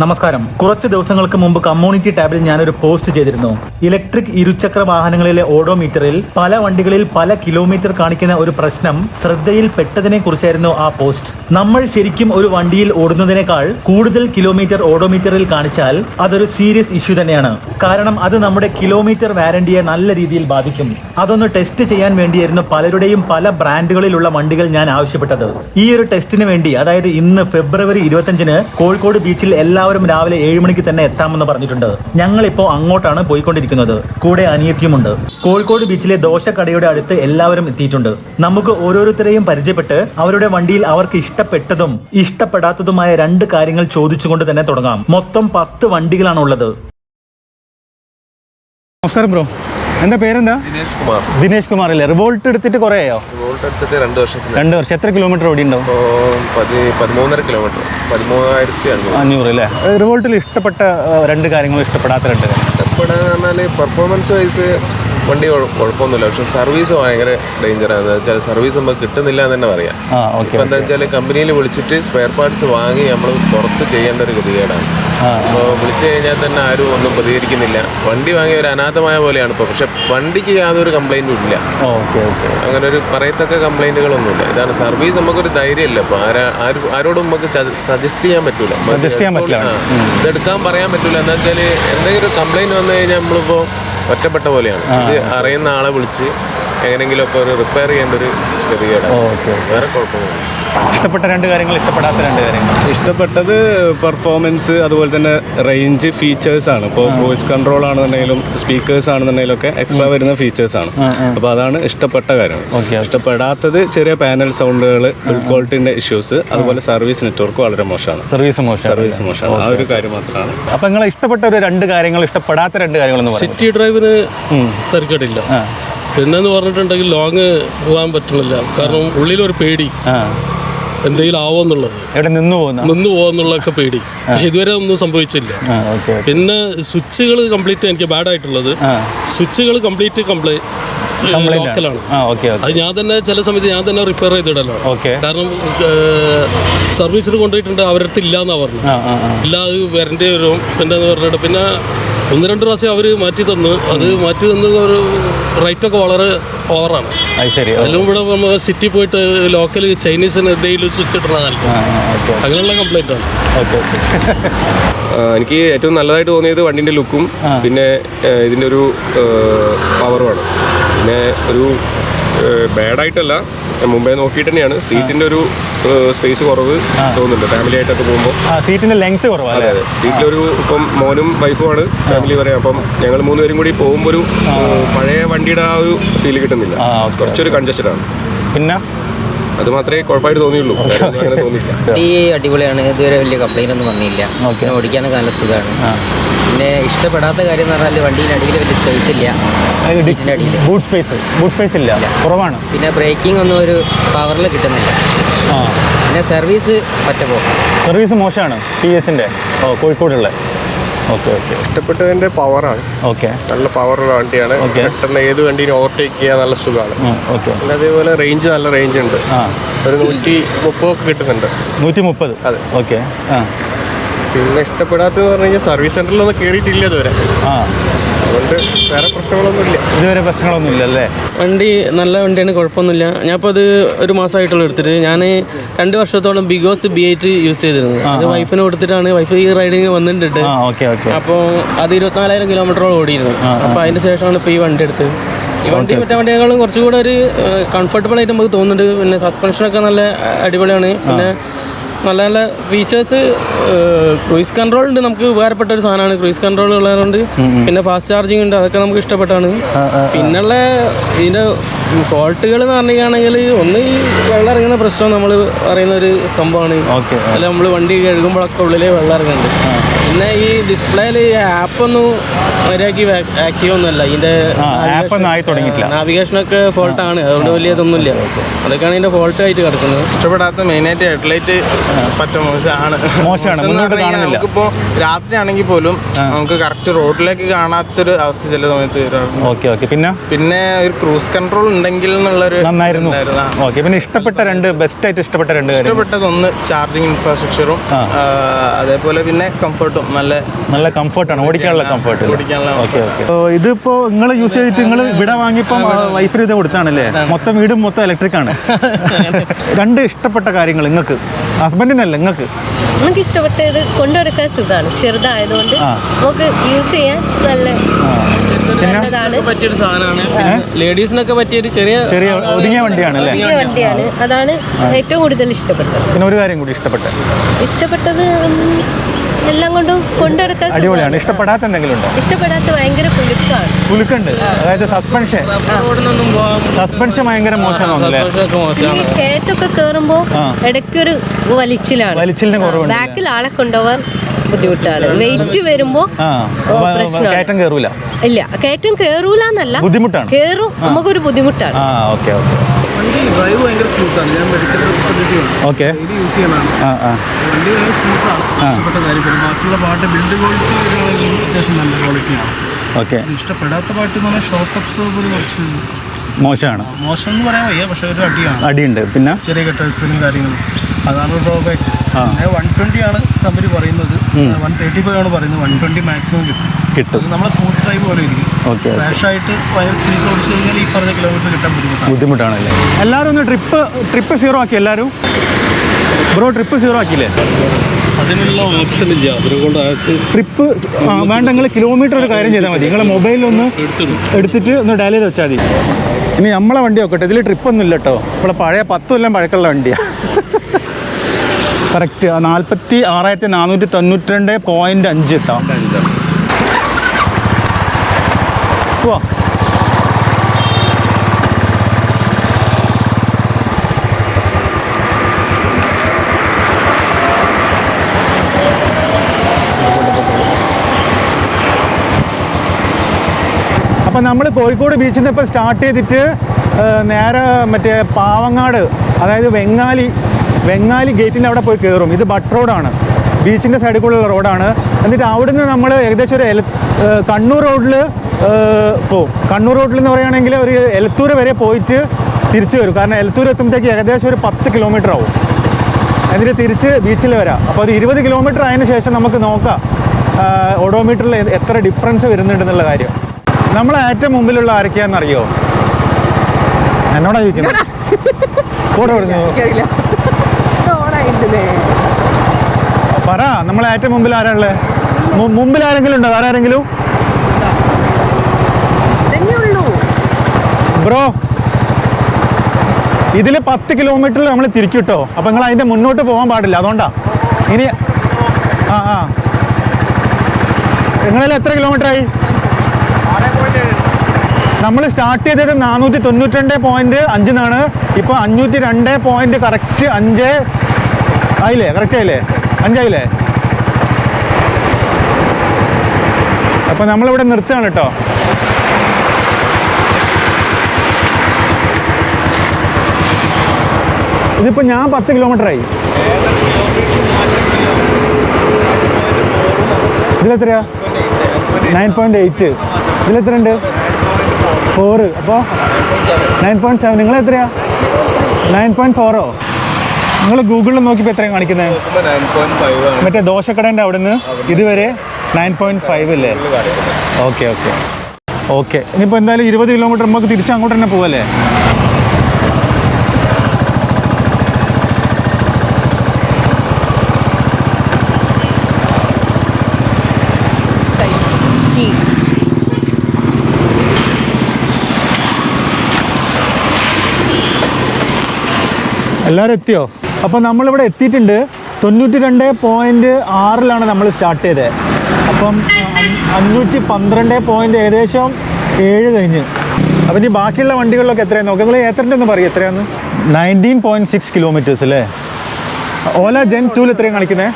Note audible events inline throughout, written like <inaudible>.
നമസ്കാരം. കുറച്ച് ദിവസങ്ങൾക്ക് മുമ്പ് കമ്മ്യൂണിറ്റി ടാബിൽ ഞാനൊരു പോസ്റ്റ് ചെയ്തിരുന്നു. ഇലക്ട്രിക് ഇരുചക്ര വാഹനങ്ങളിലെ ഓഡോമീറ്ററിൽ പല വണ്ടികളിൽ പല കിലോമീറ്റർ കാണിക്കുന്ന ഒരു പ്രശ്നം ശ്രദ്ധയിൽ പെട്ടതിനെ കുറിച്ചായിരുന്നു ആ പോസ്റ്റ്. നമ്മൾ ശരിക്കും ഒരു വണ്ടിയിൽ ഓടുന്നതിനേക്കാൾ കൂടുതൽ കിലോമീറ്റർ ഓഡോമീറ്ററിൽ കാണിച്ചാൽ അതൊരു സീരിയസ് ഇഷ്യൂ തന്നെയാണ്. കാരണം അത് നമ്മുടെ കിലോമീറ്റർ വാരണ്ടിയെ നല്ല രീതിയിൽ ബാധിക്കും. അതൊന്ന് ടെസ്റ്റ് ചെയ്യാൻ വേണ്ടിയായിരുന്നു പലരുടെയും പല ബ്രാൻഡുകളിലുള്ള വണ്ടികൾ ഞാൻ ആവശ്യപ്പെട്ടത്. ഈ ഒരു ടെസ്റ്റിന് വേണ്ടി അതായത് ഇന്ന് ഫെബ്രുവരി ഇരുപത്തഞ്ചിന് കോഴിക്കോട് ബീച്ചിൽ എല്ലാവരും രാവിലെ ഏഴ് മണിക്ക് തന്നെ എത്താമെന്ന് പറഞ്ഞിട്ടുണ്ട്. ഞങ്ങളിപ്പോൾ അങ്ങോട്ടാണ് പോയിക്കൊണ്ടിരിക്കുന്നത്. കൂടെ അനിയത്തിയുമുണ്ട്. കോഴിക്കോട് ബീച്ചിലെ ദോശക്കടയുടെ അടുത്ത് എല്ലാവരും എത്തിയിട്ടുണ്ട്. നമുക്ക് ഓരോരുത്തരെയും പരിചയപ്പെട്ട് അവരുടെ വണ്ടിയിൽ അവർക്ക് ഇഷ്ടപ്പെട്ടതും ഇഷ്ടപ്പെടാത്തതുമായ രണ്ട് കാര്യങ്ങൾ ചോദിച്ചുകൊണ്ട് തന്നെ തുടങ്ങാം. മൊത്തം പത്ത് വണ്ടികളാണ് ഉള്ളത് നമസ്കാരം ബ്രോ. എന്താ പേരെന്താ? ദിനേഷ് കുമാർ. ദിനേഷ് കുമാർ അല്ലേ? റിവോൾട്ട് എടുത്തിട്ട് കുറേ ആയോ? റിവോൾട്ട് എടുത്തിട്ട് രണ്ട് വർഷം രണ്ട് വർഷം. എത്ര കിലോമീറ്റർ ഓടി ഉണ്ടാവും പതിമൂന്നര കിലോമീറ്റർ. പതിമൂവായിരത്തി അഞ്ഞൂറ്. അല്ലേ? റിവോൾട്ടിൽ ഇഷ്ടപ്പെട്ട രണ്ട് കാര്യങ്ങൾ ഇഷ്ടപ്പെടാത്ത രണ്ട് ഇഷ്ടപ്പെടാൻ പറഞ്ഞാൽ പെർഫോമൻസ് വൈസ് വണ്ടി കുഴ- കുഴപ്പമൊന്നുമില്ല പക്ഷെ സർവീസ് ഭയങ്കര ഡേഞ്ചറാണ് ആണ്. വെച്ചാൽ സർവീസ് നമുക്ക് കിട്ടുന്നില്ല എന്ന് തന്നെ പറയാം. ഇപ്പം എന്താ വെച്ചാൽ കമ്പനിയിൽ വിളിച്ചിട്ട് സ്പെയർ പാർട്സ് വാങ്ങി നമ്മൾ പുറത്ത് ചെയ്യേണ്ട ഒരു ഗതികേടാണ്. അപ്പോൾ വിളിച്ചു കഴിഞ്ഞാൽ തന്നെ ആരും ഒന്നും പ്രതികരിക്കുന്നില്ല. വണ്ടി വാങ്ങിയ ഒരു അനാഥമായ പോലെയാണ് ഇപ്പോൾ പക്ഷെ വണ്ടിക്ക് യാതൊരു കംപ്ലൈന്റും ഇല്ല. Okay okay. അങ്ങനെ ഒരു പറയത്തക്ക കംപ്ലൈന്റുകളൊന്നുമില്ല ഇതാണ് സർവീസ് നമുക്കൊരു ധൈര്യമില്ല അപ്പോൾ ആരാ ആരും ആരോടും നമുക്ക് സജസ്റ്റ് ചെയ്യാൻ പറ്റൂല. സജസ്റ്റ് ചെയ്യാൻ പറ്റില്ല. ഇതെടുക്കാൻ പറയാൻ പറ്റില്ല എന്താ വെച്ചാൽ എന്തെങ്കിലും ഒരു കംപ്ലൈന്റ് വന്നു കഴിഞ്ഞാൽ നമ്മളിപ്പോൾ ഒറ്റപ്പെട്ട പോലെയാണ്. ഇത് അറിയുന്ന ആളെ വിളിച്ച് എങ്ങനെയെങ്കിലും ഒക്കെ ഒരു റിപ്പയർ ചെയ്യേണ്ട ഒരു ഗതികേടാണ് ഓക്കെ വേറെ കുഴപ്പമൊന്നുമില്ല ഇഷ്ടപ്പെട്ട രണ്ട് കാര്യങ്ങൾ ഇഷ്ടപ്പെടാത്ത രണ്ട് കാര്യങ്ങൾ. ഇഷ്ടപ്പെട്ടത് പെർഫോമൻസ് അതുപോലെ തന്നെ റേഞ്ച് ഫീച്ചേഴ്സ് ആണ്. ഇപ്പോൾ വോയിസ് കൺട്രോൾ ആണെന്നുണ്ടെങ്കിലും സ്പീക്കേഴ്സ് ആണെന്നുണ്ടെങ്കിലും ഒക്കെ എക്സ്ട്രാ വരുന്ന ഫീച്ചേഴ്സ് ആണ്. അപ്പോൾ അതാണ് ഇഷ്ടപ്പെട്ട കാര്യം. ഇഷ്ടപ്പെടാത്തത് ചെറിയ പാനൽ സൗണ്ടുകൾ ബിൽഡ് ക്വാളിറ്റിന്റെ ഇഷ്യൂസ് അതുപോലെ സർവീസ് നെറ്റ്വർക്ക് വളരെ മോശമാണ്. സർവീസ് മോശം സർവീസ് മോശമാണ്. ആ ഒരു കാര്യം മാത്രമാണ്. അപ്പോൾ നിങ്ങളെ ഇഷ്ടപ്പെട്ട ഒരു രണ്ട് കാര്യങ്ങൾ ഇഷ്ടപ്പെടാത്ത രണ്ട് കാര്യങ്ങൾ സിറ്റി ഡ്രൈവിന് തിരക്കടില്ല. പിന്നെന്ന് പറഞ്ഞിട്ടുണ്ടെങ്കിൽ ലോങ് പോകാൻ പറ്റണില്ല. കാരണം ഉള്ളിലൊരു പേടി. എന്തെങ്കിലും ആവോ എന്നുള്ളത്. നിന്നു നിന്നു പോകുന്നുള്ളതൊക്കെ പേടി. പക്ഷെ ഇതുവരെ ഒന്നും സംഭവിച്ചില്ല. പിന്നെ സ്വിച്ചുകൾ കംപ്ലീറ്റ് എനിക്ക് ബാഡ് ആയിട്ടുള്ളത്. സ്വിച്ചുകൾ കംപ്ലീറ്റ് കംപ്ലൈന്റ് ലോക്കലാണ് അത് ഞാൻ തന്നെ ചില സമയത്ത് ഞാൻ തന്നെ റിപ്പയർ ചെയ്തിടലാണ്. കാരണം സർവീസിന് കൊണ്ടുപോയിട്ടുണ്ട്. അവരുടെ അടുത്ത് ഇല്ല എന്നാ പറഞ്ഞു ഇല്ല അത് വരേണ്ടി വരും. പിന്നെ പറഞ്ഞിട്ട് പിന്നെ ഒന്ന് രണ്ട് പ്രാവശ്യം അവർ മാറ്റി തന്നു. അത് മാറ്റി തന്നത് ഒരു റേറ്റൊക്കെ വളരെ ഓവറാണ് അത് ശരി. അതിലും ഇവിടെ നമ്മൾ സിറ്റി പോയിട്ട് ലോക്കൽ ചൈനീസിന് എന്തെങ്കിലും സ്വിച്ച് ഇട്ടാൽ അങ്ങനെയുള്ള കംപ്ലൈന്റ് ആണ്. ഓക്കെ എനിക്ക് ഏറ്റവും നല്ലതായിട്ട് തോന്നിയത് വണ്ടിന്റെ ലുക്കും പിന്നെ ഇതിന്റെ ഒരു പവറുമാണ് പിന്നെ ഒരു ബാഡായിട്ടല്ല മുമ്പേ നോക്കിയിട്ട് തന്നെയാണ്. സീറ്റിന്റെ ഒരു സ്പേസ് കുറവ് തോന്നുന്നുണ്ട്. ഫാമിലി ആയിട്ടൊക്കെ പോകുമ്പോൾ സീറ്റിന്റെ ലെങ്ത് കുറവാ അതെ സീറ്റിലൊരു ഇപ്പം മോനും വൈഫുമാണ് ഫാമിലി പറയാം. അപ്പം ഞങ്ങൾ മൂന്നുപേരും കൂടി പോകുമ്പോൾ ഒരു പഴയ വണ്ടിയുടെ ആ ഒരു ഫീൽ കിട്ടുന്നില്ല. കുറച്ചൊരു കൺജസ്റ്റഡ് ആണ്. പിന്നെ? അത് മാത്രമേ കുഴപ്പമായിട്ട് തോന്നിയുള്ളൂ. അങ്ങനെ തോന്നിയില്ല. വണ്ടി അടിപൊളിയാണ്. ഇതുവരെ വലിയ കംപ്ലൈന്റ് ഒന്നും വന്നില്ല. ഓടിക്കാനൊക്കെ നല്ല സുഖമാണ്. പിന്നെ ഇഷ്ടപ്പെടാത്ത കാര്യം എന്ന് പറഞ്ഞാൽ വണ്ടിയിൽ അടിയിൽ വലിയ സ്പേസ് ഇല്ല. സീറ്റിന്റെ അടിയിൽ. ബൂട്ട് സ്പേസ് ബൂട്ട് സ്പേസ് ഇല്ല. കുറവാണ്. പിന്നെ ബ്രേക്കിംഗ് ഒന്നും ഒരു പവറിൽ കിട്ടുന്നില്ല. ആ. പിന്നെ സർവീസ് പറ്റപ്പോ. സർവീസ് മോശമാണ് ടി എസിന്റെ ഓ കോഴിക്കോടുള്ള. Okay okay. ഇഷ്ടപ്പെട്ടതിന്റെ പവറാണ് ഓക്കെ. നല്ല പവറുള്ള വണ്ടിയാണ്. പെട്ടെന്ന് ഏത് വണ്ടിയും ഓവർടേക്ക് ചെയ്യാൻ നല്ല സുഖമാണ്. ഓക്കെ. പിന്നെ അതേപോലെ റേഞ്ച് നല്ല റേഞ്ച് ഉണ്ട്. ആ. ഒരു നൂറ്റി മുപ്പതൊക്കെ കിട്ടുന്നുണ്ട്. നൂറ്റി മുപ്പത്. അതെ. ഓക്കെ. ആ. പിന്നെ ഇഷ്ടപ്പെടാത്തതെന്ന് പറഞ്ഞു കഴിഞ്ഞാൽ സർവീസ് സെന്ററിലൊന്നും കയറിയിട്ടില്ല ഇതുവരെ. ആ. അതുകൊണ്ട് വേറെ പ്രശ്നങ്ങളൊന്നുമില്ല. ഇതുവരെ പ്രശ്നങ്ങളൊന്നും ഇല്ലല്ലേ വണ്ടി നല്ല വണ്ടിയാണ് കുഴപ്പമൊന്നുമില്ല. ഞാനിപ്പോൾ അത് ഒരു മാസമായിട്ടുള്ള എടുത്തിട്ട്. ഞാൻ രണ്ട് വർഷത്തോളം ബിഗോസ് ബി എയ്റ്റ് യൂസ് ചെയ്തിരുന്നത്. അത് വൈഫിന് കൊടുത്തിട്ടാണ് വൈഫ് ഈ റൈഡിങ് വന്നിട്ടുണ്ട്. ആ ഓക്കെ ഓക്കെ. അപ്പോൾ അത് ഇരുപത്തിനാലായിരം കിലോമീറ്ററോളം ഓടിയിരുന്നു. അപ്പോൾ അതിന് ശേഷമാണ് ഇപ്പോൾ ഈ വണ്ടി എടുത്തത്. ഈ വണ്ടി മറ്റേ വണ്ടിയേക്കാളും കുറച്ചുകൂടെ ഒരു കംഫർട്ടബിൾ ആയിട്ട് നമുക്ക് തോന്നുന്നുണ്ട്. പിന്നെ സസ്പെൻഷനൊക്കെ നല്ല അടിപൊളിയാണ്. പിന്നെ നല്ല നല്ല ഫീച്ചേഴ്സ് ക്രൂയിസ് കൺട്രോൾ ഉണ്ട്. നമുക്ക് ഉപകാരപ്പെട്ട ഒരു സാധനമാണ് ക്രൂയിസ് കൺട്രോൾ ഉള്ളതുകൊണ്ട്. പിന്നെ ഫാസ്റ്റ് ചാർജിങ് ഉണ്ട്. അതൊക്കെ നമുക്ക് ഇഷ്ടപ്പെട്ടാണ്. പിന്നുള്ള ഇതിന്റെ ഫോൾട്ടുകൾ എന്ന് പറഞ്ഞിരിക്കുകയാണെങ്കിൽ ഒന്ന് ഈ വെള്ളം ഇറങ്ങുന്ന പ്രശ്നം നമ്മൾ പറയുന്ന ഒരു സംഭവമാണ്. ഓക്കെ അല്ല നമ്മൾ വണ്ടി കഴുകുമ്പോഴൊക്കെ ഉള്ളിലേ വെള്ളം ഇറങ്ങുന്നുണ്ട്. പിന്നെ ഈ ഡിസ്പ്ലേയിൽ ആപ്പൊന്നും മര്യാദയ്ക്ക് ആക്റ്റീവ് ഒന്നുമല്ല ഇതിന്റെ ആ, app ഒന്നും ആയി തുടങ്ങിയിട്ടില്ല. നാവിഗേഷനൊക്കെ ഫോൾട്ടാണ് അതുകൊണ്ട് വലിയ ഇതൊന്നുമില്ല അതൊക്കെയാണ് ഇതിന്റെ ഫോൾട്ട് ആയിട്ട് കിടക്കുന്നത്. ഇഷ്ടപ്പെടാത്ത മെയിനായിട്ട് ഹെഡ്ലൈറ്റ് പറ്റ മോശമാണ്. മോശമാണ്. മുന്നോട്ട് കാണുന്നില്ല. നമുക്കിപ്പോൾ രാത്രി ആണെങ്കിൽ പോലും നമുക്ക് കറക്റ്റ് റോഡിലേക്ക് കാണാത്തൊരു അവസ്ഥ ചില സമയത്ത് വരാറുണ്ട്. ഓക്കെ ഓക്കെ പിന്നെ? പിന്നെ ഒരു ക്രൂസ് കൺട്രോൾ ഉണ്ട്. ഉണ്ടെങ്കിൽ എന്നുള്ളൊരു നന്നായിരുന്നു. ഓക്കെ പിന്നെ ഇഷ്ടപ്പെട്ട രണ്ട് ബെസ്റ്റ് ആയിട്ട് ഇഷ്ടപ്പെട്ട രണ്ട് ഇഷ്ടപ്പെട്ടതൊന്ന് ഇഷ്ടപ്പെട്ടത് ഒന്ന് ചാർജിങ് ഇൻഫ്രാസ്ട്രക്ചറും അതേപോലെ പിന്നെ കംഫർട്ടും നല്ല നല്ല കംഫർട്ടാണ് ഓടിക്കാനുള്ള കംഫർട്ട് ഓടിക്കാനുള്ള ഓക്കെ ഓക്കെ ഇതിപ്പോ നിങ്ങൾ യൂസ് ചെയ്തിട്ട് നിങ്ങൾ ഇവിടെ വാങ്ങിയപ്പോൾ വൈഫിന് ഇത് കൊടുത്താണല്ലേ? മൊത്തം വീടും മൊത്തം ഇലക്ട്രിക് ആണ്. <laughs> രണ്ട് ഇഷ്ടപ്പെട്ട കാര്യങ്ങൾ നിങ്ങൾക്ക് ഹസ്ബൻഡിനല്ല നിങ്ങൾക്ക് നമുക്ക് ഇഷ്ടപ്പെട്ടത് കൊണ്ടുവരക്കാൻ സുഖമാണ്. ചെറുതായതുകൊണ്ട്. നമുക്ക് യൂസ് ചെയ്യാൻ നല്ല നല്ലതാണ്. പറ്റിയൊരു സാധനമാണ്. ലേഡീസിനൊക്കെ പറ്റിയൊരു ചെറിയ ചെറിയ ഒതുങ്ങിയ വണ്ടിയാണ് അല്ലേ? വലിയ വണ്ടിയാണ്. അതാണ് ഏറ്റവും കൂടുതൽ ഇഷ്ടപ്പെട്ടത്. പിന്നെ ഒരു കാര്യം കൂടി ഇഷ്ടപ്പെട്ട. ഇഷ്ടപ്പെട്ടത് എല്ലാം കൊണ്ടും കൊണ്ടെടുക്കാൻ അടിപൊളിയാണ്. ഇഷ്ടപ്പെടാത്ത എന്തെങ്കിലും ഉണ്ടോ? ഇഷ്ടപ്പെടാത്ത ഭയങ്കര കുലുക്കാണ് കുലുക്കുണ്ട് അതായത് സസ്പെൻഷൻ റോഡിനൊന്നും പോകാൻ സസ്പെൻഷൻ ഭയങ്കര മോശമാണ് അല്ലേ? ഒക്കെ മോശമാണ്. ഈ കയറ്റൊക്കെ കയറുമ്പോൾ ആ. ഇടയ്ക്കൊരു വലിച്ചിലാണ്. വലിച്ചിലിന് കുറവുണ്ട് ബാക്കിൽ ആളെ കൊണ്ടുപോകാൻ ബുദ്ധിമുട്ടാണ്. വെയിറ്റ് വരുമ്പോ പ്രശ്നമാണ്. കയറ്റം ഇല്ല കയറ്റം കേറൂല എന്നല്ല ബുദ്ധിമുട്ടാണ്. കേറും നമുക്കൊരു ബുദ്ധിമുട്ടാണ്. ആ ഓക്കെ ഓക്കെ. വണ്ടി ഡ്രൈവ് ഭയങ്കര സ്മൂത്താണ് ഞാൻ മെഡിക്കൽ റെപ്രസെന്റേറ്റീവ് ഓക്കെ. ഇത് യൂസ് ആ ആ. വണ്ടി ഭയങ്കര സ്മൂത്താണ് ഇഷ്ടപ്പെട്ട കാര്യം പിന്നെ ബാക്കിയുള്ള പാട്ട് ബിൽഡ് ക്വാളിറ്റി അത്യാവശ്യം നല്ല ക്വാളിറ്റിയാണ് ഓക്കെ. ഇഷ്ടപ്പെടാത്ത പാട്ട് എന്ന് പറഞ്ഞാൽ ഷോക്ക് അബ്സോർബർ കുറച്ച് മോശമാണ്. മോശം എന്ന് പറയാൻ വയ്യ പക്ഷെ ഒരു അടിയാണ്. അടിയുണ്ട്. പിന്നെ? ചെറിയ കട്ടേഴ്സിനും കാര്യങ്ങളും. അതാണ് ഡ്രോബാക്ക് വൺ ട്വന്റി ആണ് കമ്പനി പറയുന്നത്. വൺ തേർട്ടി ഫൈവ് ആണ് പറയുന്നത്. വൺ ട്വന്റി മാക്സിമം കിട്ടും. കിട്ടും. നമ്മളെ സ്മൂത്ത് ഡ്രൈവ് പോലെ ഇരിക്കും. ഓക്കെ വയർ സ്പീഡ് ഓടിച്ചു കഴിഞ്ഞാൽ ഈ പറഞ്ഞ കിലോമീറ്റർ കിട്ടാൻ ബുദ്ധിമുട്ടാണ്. ബുദ്ധിമുട്ടാണല്ലേ? എല്ലാവരും ഒന്ന് ട്രിപ്പ് ട്രിപ്പ് സീറോ ആക്കി എല്ലാവരും. ബ്രോ ട്രിപ്പ് സീറോ ആക്കിയില്ലേ? അതിനുള്ള ഓപ്ഷൻ ഇല്ല. അതിനെ കൊണ്ട് ട്രിപ്പ് വേണ്ട നിങ്ങൾ കിലോമീറ്റർ ഒരു കാര്യം ചെയ്താൽ മതി. നിങ്ങളെ മൊബൈലൊന്ന് എടുത്തിടും. എടുത്തിട്ട് ഒന്ന് ചെയ്ത് വെച്ചാൽ മതി. ഇനി നമ്മളെ വണ്ടി നോക്കട്ടെ. ഇതിൽ ട്രിപ്പ് ഒന്നും ഇല്ല കേട്ടോ ഇവിടെ പഴയ പത്ത് കൊല്ലം പഴക്കമുള്ള വണ്ടിയാണ് കറക്റ്റ് നാൽപ്പത്തി ആറായിരത്തി നാനൂറ്റി തൊണ്ണൂറ്റി രണ്ട് പോയിന്റ് അഞ്ച് എത്താം അപ്പം നമ്മൾ കോഴിക്കോട് ബീച്ചിൽ നിന്ന് ഇപ്പോൾ സ്റ്റാർട്ട് ചെയ്തിട്ട് നേരെ മറ്റേ പാവങ്ങാട് അതായത് വെങ്ങാലി വെങ്ങാലി ഗേറ്റിന്റെ അവിടെ പോയി കയറും ഇത് ബട്ട് റോഡാണ്. ബീച്ചിന്റെ സൈഡിൽ കൂടെയുള്ള റോഡാണ്. എന്നിട്ട് അവിടെ നിന്ന് നമ്മൾ ഏകദേശം ഒരു എല കണ്ണൂർ റോഡിൽ പോവും കണ്ണൂർ റോഡിൽ എന്ന് പറയുകയാണെങ്കിൽ ഒരു എലത്തൂർ വരെ പോയിട്ട് തിരിച്ചു വരും. കാരണം എലത്തൂർ എത്തുമ്പോഴത്തേക്ക് ഏകദേശം ഒരു പത്ത് കിലോമീറ്റർ ആവും. എന്നിട്ട് തിരിച്ച് ബീച്ചിൽ വരാം. അപ്പോൾ ഒരു ഇരുപത് കിലോമീറ്റർ ആയതിനു ശേഷം നമുക്ക് നോക്കാം ഓഡോമീറ്ററിൽ എത്ര ഡിഫറൻസ് വരുന്നുണ്ടെന്നുള്ള കാര്യം. നമ്മൾ ഏറ്റവും മുമ്പിലുള്ള ആരൊക്കെയാണെന്നറിയോ? എന്നോടാ ചോദിക്കുന്നത് കൂടെ പറ നമ്മളെ ഏറ്റവും മുമ്പിൽ ആരാളെ മുമ്പിൽ ആരെങ്കിലും ഉണ്ടോ? ആരാരെങ്കിലും ബ്രോ ഇതിൽ പത്ത് കിലോമീറ്ററിൽ നമ്മൾ തിരിക്കിട്ടോ അപ്പൊ നിങ്ങൾ അതിന്റെ മുന്നോട്ട് പോകാൻ പാടില്ല. അതുകൊണ്ടാ. ഇനി ആ ആ. നിങ്ങളിൽ എത്ര കിലോമീറ്റർ ആയി നമ്മൾ സ്റ്റാർട്ട് ചെയ്തത് നാനൂറ്റി തൊണ്ണൂറ്റി രണ്ട് പോയിന്റ് അഞ്ചിന്നാണ് ഇപ്പോൾ അഞ്ഞൂറ്റി രണ്ട് പോയിന്റ് കറക്റ്റ് അഞ്ച് ആയില്ലേ? കറക്റ്റ് ആയില്ലേ? അഞ്ചായില്ലേ? അപ്പോൾ നമ്മളിവിടെ നിർത്തുകയാണ് കേട്ടോ ഇതിപ്പോ ഞാൻ പത്ത് കിലോമീറ്റർ ആയി. ഇതിലെത്രയാ? നയൻ പോയിന്റ് എയ്റ്റ് ഇതിലെത്ര ഉണ്ട് ഫോറ് അപ്പോൾ നയൻ പോയിന്റ് സെവൻ നിങ്ങൾ എത്രയാ നയൻ പോയിന്റ് ഫോറോ നിങ്ങൾ ഗൂഗിളിൽ നോക്കിയപ്പോൾ എത്രയാണ് കാണിക്കുന്നത് മറ്റേ ദോശക്കടേന്റെ അവിടെ നിന്ന് ഇതുവരെ നയൻ പോയിന്റ് ഫൈവ് അല്ലേ ഓക്കെ ഓക്കെ. ഓക്കെ. ഇനിയിപ്പോൾ എന്തായാലും ഇരുപത് കിലോമീറ്റർ നമുക്ക് തിരിച്ച് അങ്ങോട്ട് തന്നെ പോവല്ലേ? എല്ലാവരും എത്തിയോ? അപ്പോൾ നമ്മളിവിടെ എത്തിയിട്ടുണ്ട്. തൊണ്ണൂറ്റി രണ്ട് പോയിന്റ് ആറിലാണ് നമ്മൾ സ്റ്റാർട്ട് ചെയ്തത് അപ്പം അഞ്ഞൂറ്റി പന്ത്രണ്ട് പോയിന്റ് ഏകദേശം ഏഴ് കഴിഞ്ഞ്. അപ്പം ഇനി ബാക്കിയുള്ള വണ്ടികളിലൊക്കെ എത്രയാണ് നോക്കാം. നിങ്ങൾ ഏത്തറിന്റെ ഒന്ന് പറയും എത്രയാണ് നയന്റീൻ പോയിന്റ് സിക്സ് കിലോമീറ്റേഴ്സ് അല്ലേ? ഓല ജെൻ ടൂൽ എത്രയാണ് കാണിക്കുന്നത്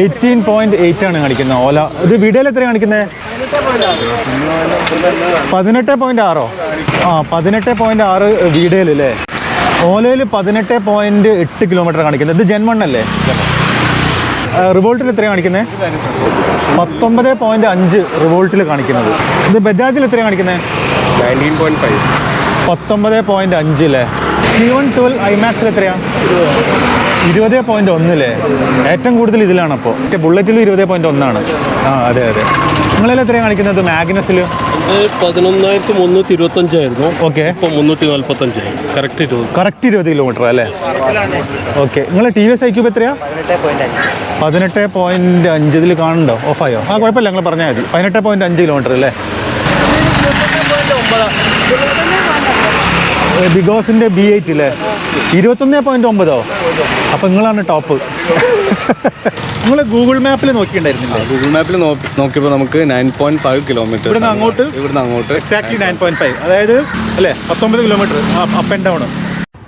എയ്റ്റീൻ പോയിന്റ് എയ്റ്റ് ആണ് കാണിക്കുന്നത് ഓല. ഇത് വീഡിയോയിൽ എത്രയാണ് കാണിക്കുന്നത് പതിനെട്ട് പോയിന്റ് ആറോ? ആ പതിനെട്ട് പോയിന്റ് ആറ് വീഡിയോയിൽ അല്ലേ? ഓലയിൽ പതിനെട്ട് പോയിന്റ് എട്ട് കിലോമീറ്റർ കാണിക്കുന്നത്. ഇത് അല്ലേ? റിവോൾട്ടിൽ എത്രയാണ് കാണിക്കുന്നത് പത്തൊമ്പത് പോയിന്റ് അഞ്ച് റിവോൾട്ടിൽ കാണിക്കുന്നത്. ഇത് ബജാജിൽ എത്രയാണ് കാണിക്കുന്നത് പത്തൊമ്പത് പോയിന്റ് അഞ്ച് പത്തൊമ്പത് പോയിന്റ് വൺ ട്വൽവ് ഐമാക്സിൽ എത്രയാ? ഇരുപത് പോയിന്റ് ഒന്നില്ലേ ഏറ്റവും കൂടുതൽ ഇതിലാണ് അപ്പോൾ മറ്റേ ബുള്ളറ്റിലും ഇരുപത് പോയിന്റ് ഒന്നാണ്. ആ അതെ അതെ. നിങ്ങളെല്ലാം എത്രയാണ് കാണിക്കുന്നത്? മാഗ്നസിൽ പതിനൊന്നായിരത്തി മുന്നൂറ്റി ഇരുപത്തി അഞ്ചായിരുന്നു ഓക്കെ. ഇപ്പോൾ മുന്നൂറ്റി നാൽപ്പത്തഞ്ചായി കറക്റ്റ് ഇരുപത്. കറക്റ്റ് ഇരുപത് കിലോമീറ്റർ അല്ലേ? ഓക്കെ. നിങ്ങൾ ടി വി എസ് ഐക്യൂബ് എത്രയാ? പതിനെട്ട് പോയിന്റ് അഞ്ച്. ഇതിൽ കാണുന്നുണ്ടോ? ഓഫായോ ആ കുഴപ്പമില്ല. ഞങ്ങൾ പറഞ്ഞാൽ മതി. പതിനെട്ട് പോയിന്റ് അഞ്ച് കിലോമീറ്റർ അല്ലേ? ബിഗോസിന്റെ ബി എയ്റ്റ് അല്ലേ ഇരുപത്തൊന്ന് പോയിന്റ് ഒമ്പതോ? അപ്പൊ നിങ്ങളാണ് ടോപ്പ്. നിങ്ങൾ ഗൂഗിൾ മാപ്പിൽ നോക്കിയിട്ടുണ്ടായിരുന്നില്ലേ? ഗൂഗിൾ മാപ്പിൽ നോക്കിയപ്പോൾ നമുക്ക് നയൻ പോയിന്റ് ഫൈവ് കിലോമീറ്റർ ഇവിടുന്ന് അങ്ങോട്ട്? ഇവിടുന്ന് അങ്ങോട്ട് എക്സാക്ട്ലി നയൻ പോയിന്റ് ഫൈവ് അതായത് അല്ലേ പത്തൊമ്പത് kilometre up and down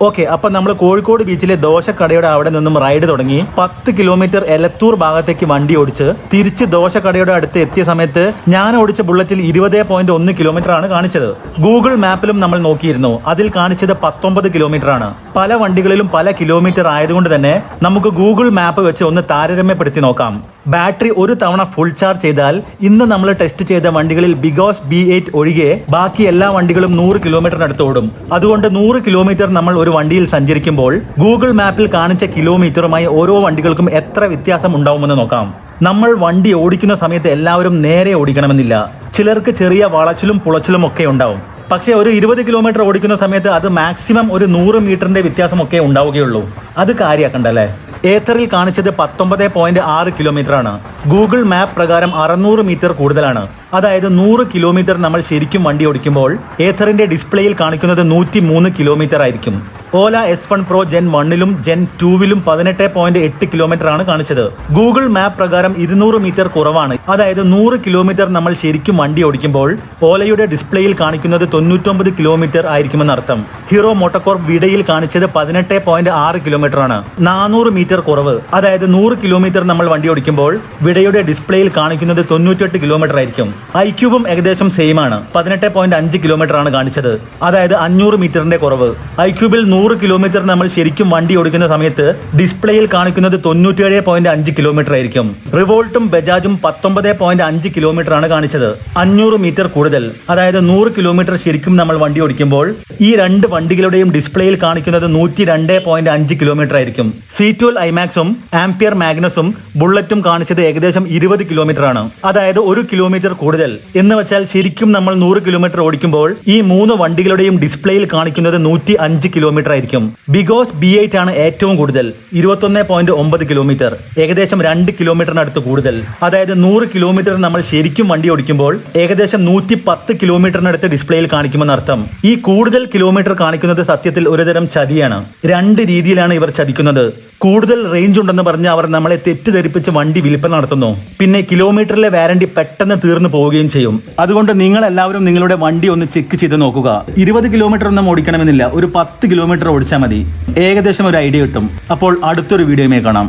okay അപ്പൊ നമ്മൾ കോഴിക്കോട് ബീച്ചിലെ ദോശക്കടയുടെ അവിടെ നിന്നും റൈഡ് തുടങ്ങി. പത്ത് കിലോമീറ്റർ എലത്തൂർ ഭാഗത്തേക്ക് വണ്ടി ഓടിച്ച് തിരിച്ച് ദോശക്കടയുടെ അടുത്ത് എത്തിയ സമയത്ത് ഞാൻ ഓടിച്ച ബുള്ളറ്റിൽ ഇരുപത് പോയിന്റ് ഒന്ന് കിലോമീറ്റർ ആണ് കാണിച്ചത്. ഗൂഗിൾ മാപ്പിലും നമ്മൾ നോക്കിയിരുന്നു. അതിൽ കാണിച്ചത് പത്തൊമ്പത് കിലോമീറ്റർ ആണ്. പല വണ്ടികളിലും പല കിലോമീറ്റർ ആയതുകൊണ്ട് തന്നെ നമുക്ക് ഗൂഗിൾ മാപ്പ് വെച്ച് ഒന്ന് താരതമ്യപ്പെടുത്തി നോക്കാം. ബാറ്ററി ഒരു തവണ ഫുൾ ചാർജ് ചെയ്താൽ ഇന്ന് നമ്മൾ ടെസ്റ്റ് ചെയ്ത വണ്ടികളിൽ ബിഗോസ് ബി എയ്റ്റ് ഒഴികെ ബാക്കി എല്ലാ വണ്ടികളും നൂറ് കിലോമീറ്ററിനടുത്ത് ഓടും. അതുകൊണ്ട് നൂറ് കിലോമീറ്റർ നമ്മൾ ഒരു വണ്ടിയിൽ സഞ്ചരിക്കുമ്പോൾ ഗൂഗിൾ മാപ്പിൽ കാണിച്ച കിലോമീറ്ററുമായി ഓരോ വണ്ടികൾക്കും എത്ര വ്യത്യാസം ഉണ്ടാവുമെന്ന് നോക്കാം. നമ്മൾ വണ്ടി ഓടിക്കുന്ന സമയത്ത് എല്ലാവരും നേരെ ഓടിക്കണമെന്നില്ല. ചിലർക്ക് ചെറിയ വളച്ചിലും പുളച്ചിലും ഒക്കെ ഉണ്ടാവും. പക്ഷേ ഒരു ഇരുപത് കിലോമീറ്റർ ഓടിക്കുന്ന സമയത്ത് അത് മാക്സിമം ഒരു നൂറ് മീറ്ററിന്റെ വ്യത്യാസമൊക്കെ ഉണ്ടാവുകയുള്ളൂ. അത് കാര്യമാക്കണ്ടല്ലേ ഏത്തറിൽ കാണിച്ചത് പത്തൊമ്പത് പോയിന്റ് ആറ് കിലോമീറ്ററാണ്. ഗൂഗിൾ മാപ്പ് പ്രകാരം അറുന്നൂറ് മീറ്റർ കൂടുതലാണ്. അതായത് നൂറ് കിലോമീറ്റർ നമ്മൾ ശരിക്കും വണ്ടി ഓടിക്കുമ്പോൾ ഏഥറിന്റെ ഡിസ്പ്ലേയിൽ കാണിക്കുന്നത് നൂറ്റി മൂന്ന് കിലോമീറ്റർ ആയിരിക്കും. Ola S one pro gen വണ്ണിലും gen ടൂവിലും പതിനെട്ട് പോയിന്റ് എട്ട് കിലോമീറ്റർ ആണ് കാണിച്ചത്. ഗൂഗിൾ മാപ്പ് പ്രകാരം ഇരുന്നൂറ് മീറ്റർ കുറവാണ്. അതായത് നൂറ് കിലോമീറ്റർ നമ്മൾ ശരിക്കും വണ്ടി ഓടിക്കുമ്പോൾ ഓലയുടെ ഡിസ്പ്ലേയിൽ കാണിക്കുന്നത് തൊണ്ണൂറ്റൊമ്പത് കിലോമീറ്റർ ആയിരിക്കുമെന്ന് അർത്ഥം. ഹീറോ മോട്ടോകോർ വിടയിൽ കാണിച്ചത് പതിനെട്ട് പോയിന്റ് ആറ് കിലോമീറ്റർ ആണ്. നാനൂറ് മീറ്റർ കുറവ്. അതായത് നൂറ് കിലോമീറ്റർ നമ്മൾ വണ്ടി ഓടിക്കുമ്പോൾ വിടയുടെ ഡിസ്പ്ലേയിൽ കാണിക്കുന്നത് തൊണ്ണൂറ്റെട്ട് കിലോമീറ്റർ ആയിരിക്കും. ഐക്യൂബും ഏകദേശം സെയിം ആണ്. പതിനെട്ട് പോയിന്റ് അഞ്ച് കിലോമീറ്റർ ആണ് കാണിച്ചത്. അതായത് അഞ്ഞൂറ് മീറ്ററിന്റെ കുറവ്. ഐക്യൂബിൽ നൂറ് കിലോമീറ്റർ നമ്മൾ ശരിക്കും വണ്ടി ഓടിക്കുന്ന സമയത്ത് ഡിസ്പ്ലേയിൽ കാണിക്കുന്നത് തൊണ്ണൂറ്റിയേഴ് പോയിന്റ് അഞ്ച് കിലോമീറ്റർ ആയിരിക്കും. റിവോൾട്ടും ബജാജും പത്തൊമ്പത് പോയിന്റ് അഞ്ച് കിലോമീറ്റർ ആണ് കാണിച്ചത്. അഞ്ഞൂറ് മീറ്റർ കൂടുതൽ. അതായത് നൂറ് കിലോമീറ്റർ ശരിക്കും നമ്മൾ വണ്ടി ഓടിക്കുമ്പോൾ ഈ രണ്ട് വണ്ടികളുടെയും ഡിസ്പ്ലേയിൽ കാണിക്കുന്നത് നൂറ്റി രണ്ട് പോയിന്റ് അഞ്ച് കിലോമീറ്റർ ആയിരിക്കും. സി ട്വൽവ് ഐമാക്സും ആംപിയർ മാഗ്നസും ബുള്ളറ്റും കാണിച്ചത് ഏകദേശം ഇരുപത് കിലോമീറ്റർ ആണ്. അതായത് ഒരു കിലോമീറ്റർ കൂടുതൽ എന്ന് വെച്ചാൽ ശരിക്കും നമ്മൾ നൂറ് കിലോമീറ്റർ ഓടിക്കുമ്പോൾ ഈ മൂന്ന് വണ്ടികളുടെയും ഡിസ്പ്ലേയിൽ കാണിക്കുന്നത് നൂറ്റി അഞ്ച് കിലോമീറ്റർ ആയിരിക്കും. ബിഗോസ് ബി എയ്റ്റ് ആണ് ഏറ്റവും കൂടുതൽ. ഇരുപത്തൊന്ന് പോയിന്റ് ഒമ്പത് കിലോമീറ്റർ ഏകദേശം രണ്ട് കിലോമീറ്ററിനടുത്ത് കൂടുതൽ. അതായത് നൂറ് കിലോമീറ്റർ നമ്മൾ ശരിക്കും വണ്ടി ഓടിക്കുമ്പോൾ ഏകദേശം നൂറ്റി പത്ത് കിലോമീറ്ററിനടുത്ത് ഡിസ്പ്ലേയിൽ കാണിക്കുമെന്ന് അർത്ഥം. ഈ കൂടുതൽ കിലോമീറ്റർ കാണിക്കുന്നത് സത്യത്തിൽ ഒരുതരം ചതിയാണ്. രണ്ട് രീതിയിലാണ് ഇവർ ചതിക്കുന്നത്. കൂടുതൽ റേഞ്ച് ഉണ്ടെന്ന് പറഞ്ഞ് അവർ നമ്മളെ തെറ്റിദ്ധരിപ്പിച്ച് വണ്ടി വിൽപ്പന നടത്തുന്നു. പിന്നെ കിലോമീറ്ററിലെ വാരണ്ടി പെട്ടെന്ന് തീർന്നു പോവുകയും ചെയ്യും. അതുകൊണ്ട് നിങ്ങൾ എല്ലാവരും നിങ്ങളുടെ വണ്ടി ഒന്ന് ചെക്ക് ചെയ്ത് നോക്കുക. ഇരുപത് കിലോമീറ്റർ ഒന്നും ഓടിക്കണമെന്നില്ല. ഒരു പത്ത് കിലോമീറ്റർ ഓടിച്ചാൽ മതി. ഏകദേശം ഒരു ഐഡിയ കിട്ടും. അപ്പോൾ അടുത്തൊരു വീഡിയോയുമായി കാണാം.